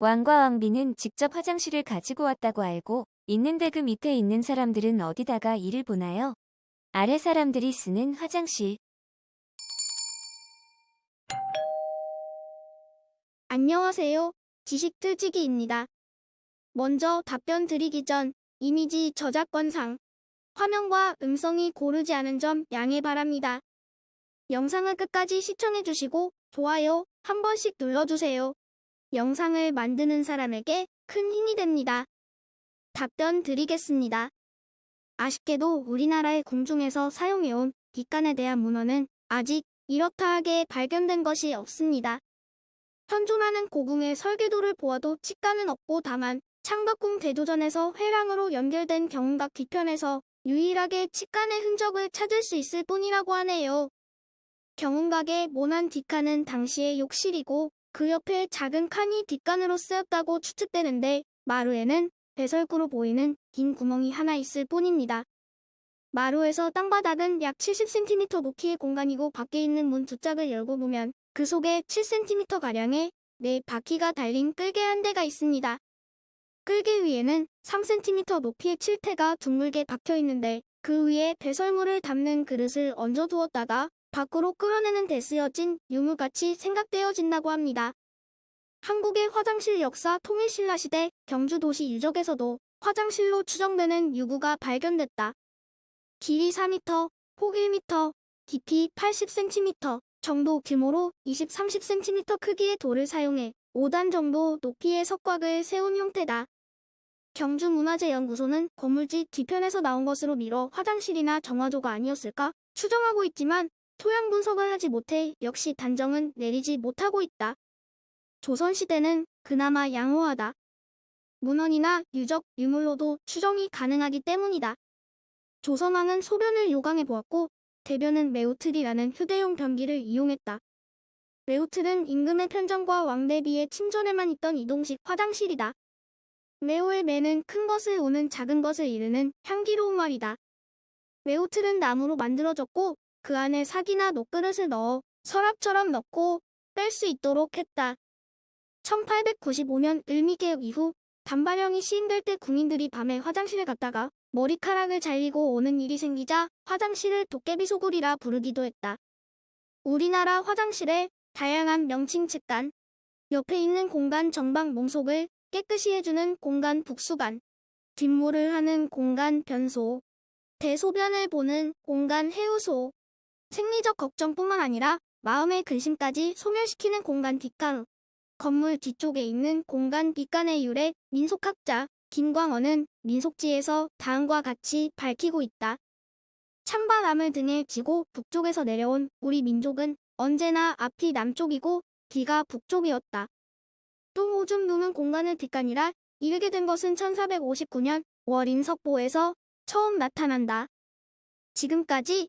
왕과 왕비는 직접 화장실을 가지고 왔다고 알고 있는 데 그 밑에 있는 사람들은 어디다가 일을 보나요? 아래 사람들이 쓰는 화장실. 안녕하세요. 지식틀치기입니다. 먼저 답변 드리기 전 이미지 저작권상 화면과 음성이 고르지 않은 점 양해 바랍니다. 영상을 끝까지 시청해주시고 좋아요 한 번씩 눌러주세요. 영상을 만드는 사람에게 큰 힘이 됩니다. 답변 드리겠습니다. 아쉽게도 우리나라의 궁중에서 사용해온 뒷간에 대한 문헌은 아직 이렇다 하게 발견된 것이 없습니다. 현존하는 고궁의 설계도를 보아도 직관은 없고 다만 창덕궁 대조전에서 회랑으로 연결된 경운각 뒤편에서 유일하게 직관의 흔적을 찾을 수 있을 뿐이라고 하네요. 경운각의 모난 뒷칸은 당시의 욕실이고 그 옆에 작은 칸이 뒷간으로 쓰였다고 추측되는데 마루에는 배설구로 보이는 긴 구멍이 하나 있을 뿐입니다. 마루에서 땅바닥은 약 70cm 높이의 공간이고 밖에 있는 문 두 짝을 열고 보면 그 속에 7cm가량의 네 바퀴가 달린 끌개 한 대가 있습니다. 끌개 위에는 3cm 높이의 칠태가 둥글게 박혀 있는데 그 위에 배설물을 담는 그릇을 얹어 두었다가 밖으로 끌어내는 데 쓰여진 유물같이 생각되어진다고 합니다. 한국의 화장실 역사 통일신라 시대 경주도시 유적에서도 화장실로 추정되는 유구가 발견됐다. 길이 4m, 폭 1m, 깊이 80cm 정도 규모로 20, 30cm 크기의 돌을 사용해 5단 정도 높이의 석곽을 세운 형태다. 경주문화재연구소는 건물지 뒤편에서 나온 것으로 미뤄 화장실이나 정화조가 아니었을까 추정하고 있지만 토양 분석을 하지 못해 역시 단정은 내리지 못하고 있다. 조선시대는 그나마 양호하다. 문헌이나 유적, 유물로도 추정이 가능하기 때문이다. 조선왕은 소변을 요강해 보았고 대변은 메우틀이라는 휴대용 변기를 이용했다. 메우틀은 임금의 편전과 왕대비의 침전에만 있던 이동식 화장실이다. 메오의 매는 큰 것을 오는 작은 것을 이르는 향기로운 말이다. 메우틀은 나무로 만들어졌고 그 안에 사기나 녹그릇을 넣어 서랍처럼 넣고 뺄 수 있도록 했다. 1895년 을미개혁 이후 단발형이 시행될 때 국민들이 밤에 화장실에 갔다가 머리카락을 잘리고 오는 일이 생기자 화장실을 도깨비 소굴이라 부르기도 했다. 우리나라 화장실에 다양한 명칭 측간, 옆에 있는 공간 정방 몸속을 깨끗이 해주는 공간 북수간, 뒷물을 하는 공간 변소, 대소변을 보는 공간 해우소, 생리적 걱정뿐만 아니라 마음의 근심까지 소멸시키는 공간 뒷간, 건물 뒤쪽에 있는 공간 뒷간의 유래 민속학자 김광원은 민속지에서 다음과 같이 밝히고 있다. 찬바람을 등에 지고 북쪽에서 내려온 우리 민족은 언제나 앞이 남쪽이고 뒤가 북쪽이었다. 또 오줌 누는 공간을 뒷간이라 이르게 된 것은 1459년 월인석보에서 처음 나타난다. 지금까지